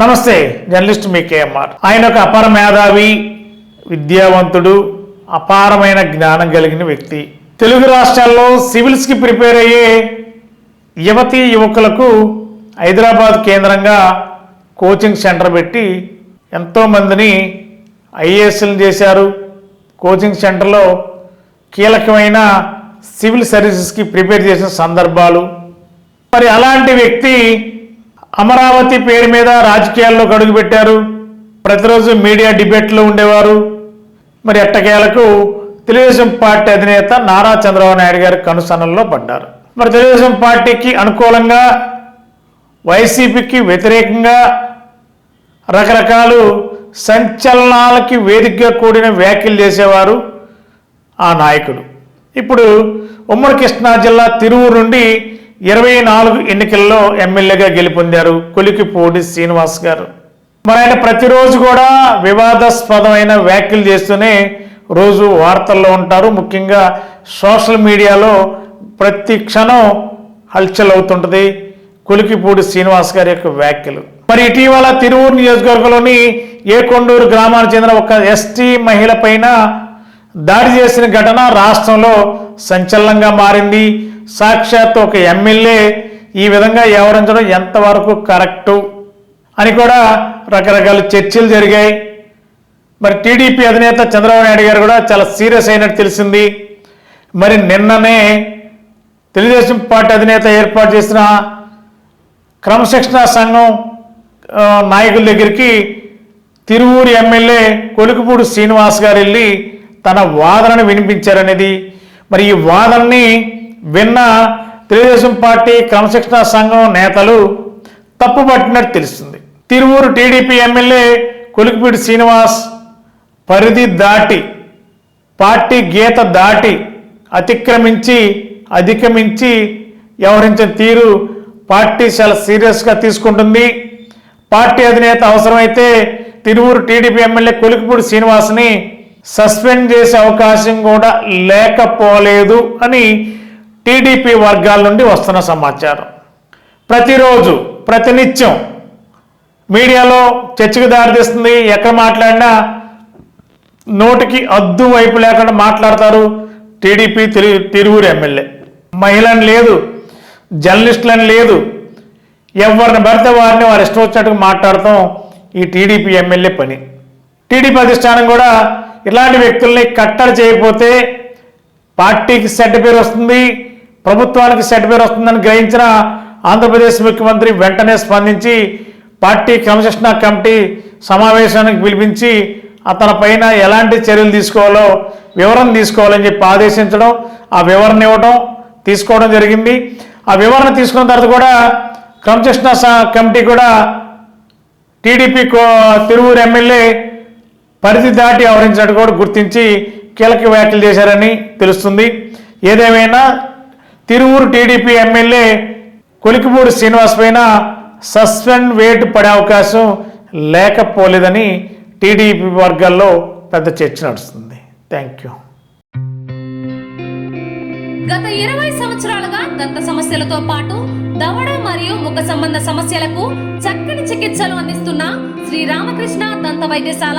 నమస్తే జర్నలిస్ట్ మీ కేఎంఆర్. ఆయన ఒక అపార మేధావి విద్యావంతుడు అపారమైన జ్ఞానం కలిగిన వ్యక్తి. తెలుగు రాష్ట్రాల్లో సివిల్స్కి ప్రిపేర్ అయ్యే యువతి యువకులకు హైదరాబాద్ కేంద్రంగా కోచింగ్ సెంటర్ పెట్టి ఎంతోమందిని ఐఏఎస్లు చేశారు. కోచింగ్ సెంటర్లో కీలకమైన సివిల్ సర్వీసెస్కి ప్రిపేర్ చేసిన సందర్భాలు. మరి అలాంటి వ్యక్తి అమరావతి పేరు మీద రాజకీయాల్లో గడుగుపెట్టారు ప్రతిరోజు మీడియా డిబేట్లో ఉండేవారు. మరి ఎట్టకేలకు తెలుగుదేశం పార్టీ అధినేత నారా చంద్రబాబు నాయుడు గారి కనుసన్నల్లో పడ్డారు. మరి తెలుగుదేశం పార్టీకి అనుకూలంగా వైసీపీకి వ్యతిరేకంగా రకరకాలు సంచలనాలకి వేదికగా కూడిన వ్యాఖ్యలు చేసేవారు ఆ నాయకుడు ఇప్పుడు ఉమ్మడి కృష్ణా జిల్లా తిరువురు నుండి ఇరవై నాలుగు ఎన్నికల్లో ఎమ్మెల్యేగా గెలుపొందారు కొలికిపూడి శ్రీనివాస్ గారు. మరి ఆయన ప్రతిరోజు కూడా వివాదాస్పదమైన వ్యాఖ్యలు చేస్తూనే రోజు వార్తల్లో ఉంటారు. ముఖ్యంగా సోషల్ మీడియాలో ప్రతి క్షణం హల్చల్ అవుతుంటుంది కొలికిపూడి శ్రీనివాస్ గారి యొక్క వ్యాఖ్యలు. మరి ఇటీవల తిరువూరు నియోజకవర్గంలోని ఏకొండూరు గ్రామానికి చెందిన ఒక ఎస్టీ మహిళ పైన దాడి చేసిన ఘటన రాష్ట్రంలో సంచలనంగా మారింది. సాక్షాత్ ఒక ఎమ్మెల్యే ఈ విధంగా వ్యవహరించడం ఎంతవరకు కరెక్టు అని కూడా రకరకాల చర్చలు జరిగాయి. మరి టీడీపీ అధినేత చంద్రబాబు నాయుడు గారు కూడా చాలా సీరియస్ అయినట్టు తెలిసింది. మరి నిన్ననే తెలుగుదేశం పార్టీ అధినేత ఏర్పాటు చేసిన క్రమశిక్షణ సంఘం నాయకుల దగ్గరికి తిరువూరు ఎమ్మెల్యే కొలుకుపూడి శ్రీనివాస్ గారు వెళ్ళి తన వాదనను వినిపించారనేది. మరి ఈ వాదనని విన్న తెలుగుదేశం పార్టీ క్రమశిక్షణ సంఘం నేతలు తప్పుపట్టినట్టు తెలుస్తుంది. తిరువూరు టీడీపీ ఎమ్మెల్యే కొలికిపీడి శ్రీనివాస్ పరిధి దాటి పార్టీ గీత దాటి అతిక్రమించి అధిగమించి వ్యవహరించిన తీరు పార్టీ చాలా సీరియస్గా తీసుకుంటుంది. పార్టీ అధినేత అవసరమైతే తిరువురు టీడీపీ ఎమ్మెల్యే కొలికిపూడి శ్రీనివాస్ని సస్పెండ్ చేసే అవకాశం కూడా లేకపోలేదు అని టీడీపీ వర్గాల నుండి వస్తున్న సమాచారం. ప్రతిరోజు ప్రతినిత్యం మీడియాలో చర్చకు దారితీస్తుంది. ఎక్కడ మాట్లాడినా నోటికి అద్దు వైపు లేకుండా మాట్లాడతారు టీడీపీ తిరు తిరువురు ఎమ్మెల్యే. మహిళని లేదు జర్నలిస్టులని లేదు ఎవరిని భర్త వారిని వారు ఇష్టం వచ్చినట్టుగా మాట్లాడతాం ఈ టీడీపీ ఎమ్మెల్యే పని. టీడీపీ అధిష్టానం కూడా ఇలాంటి వ్యక్తుల్ని కట్టడి చేయకపోతే పార్టీకి చెడ్డ పేరు వస్తుంది ప్రభుత్వానికి సెట్ పేరు వస్తుందని గ్రహించిన ఆంధ్రప్రదేశ్ ముఖ్యమంత్రి వెంటనే స్పందించి పార్టీ క్రమశిక్షణ కమిటీ సమావేశానికి పిలిపించి అతని పైన ఎలాంటి చర్యలు తీసుకోవాలో వివరణ తీసుకోవాలని చెప్పి ఆదేశించడం ఆ వివరణ ఇవ్వడం తీసుకోవడం జరిగింది. ఆ వివరణ తీసుకున్న తర్వాత కూడా క్రమశిక్షణ స- కమిటీ కూడా టీడీపీ కో- తిరువూరు ఎమ్మెల్యే పరిధి దాటి వ్యవహరించినట్టు కూడా గుర్తించి కీలక వ్యాఖ్యలు చేశారని తెలుస్తుంది. ఏదేమైనా తిరువూరు టీడీపీ ఎమ్మెల్యే కొలికిపూడి శ్రీనివాస్ పైన సస్పెండ్ వేటు పడే అవకాశం లేకపోలేదని టీడీపీ వర్గాల్లో పెద్ద చర్చ నడుస్తుంది. Thank you. గత ఇరవై సంవత్సరాలుగా దంత సమస్యలతో పాటు దవడ మరియు ముఖ సంబంధ సమస్యలకు చక్కని చికిత్సలు అందిస్తున్న శ్రీ రామకృష్ణ దంత వైద్యశాల